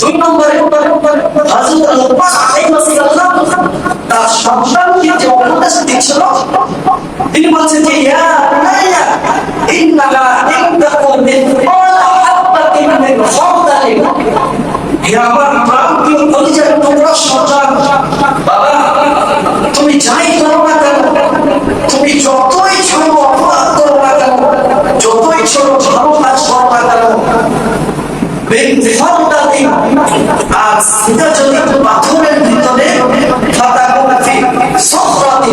দুই নম্বরে হযরত লোকমান আলাইহিস সালাম তার সন্তানকে যে উপদেশ দিচ্ছিল প্রাণপ্রিয় কলিজার টুকরা সন্তান বাবা তুমি যাই করো না কেন তুমি যতই ছোট অপরাধ করো না কেন যতই ছোট ভালো কাজ করো না কেন বেফারদাতি আর সেটা যদি পাথরের ভিতরে ফাতাকুনাফি সফরাতি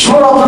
সূরাতুল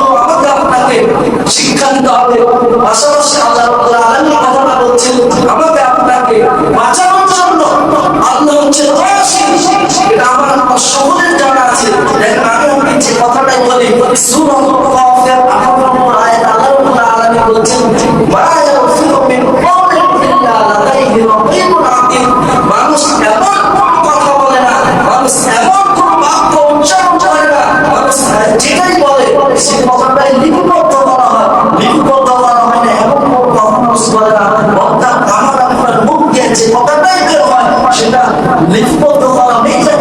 অর্থাৎ আমার আপনার মুখ দিয়েছে কথাটাই বের হয়। সেটা লিপিবদ্ধ করা নিজের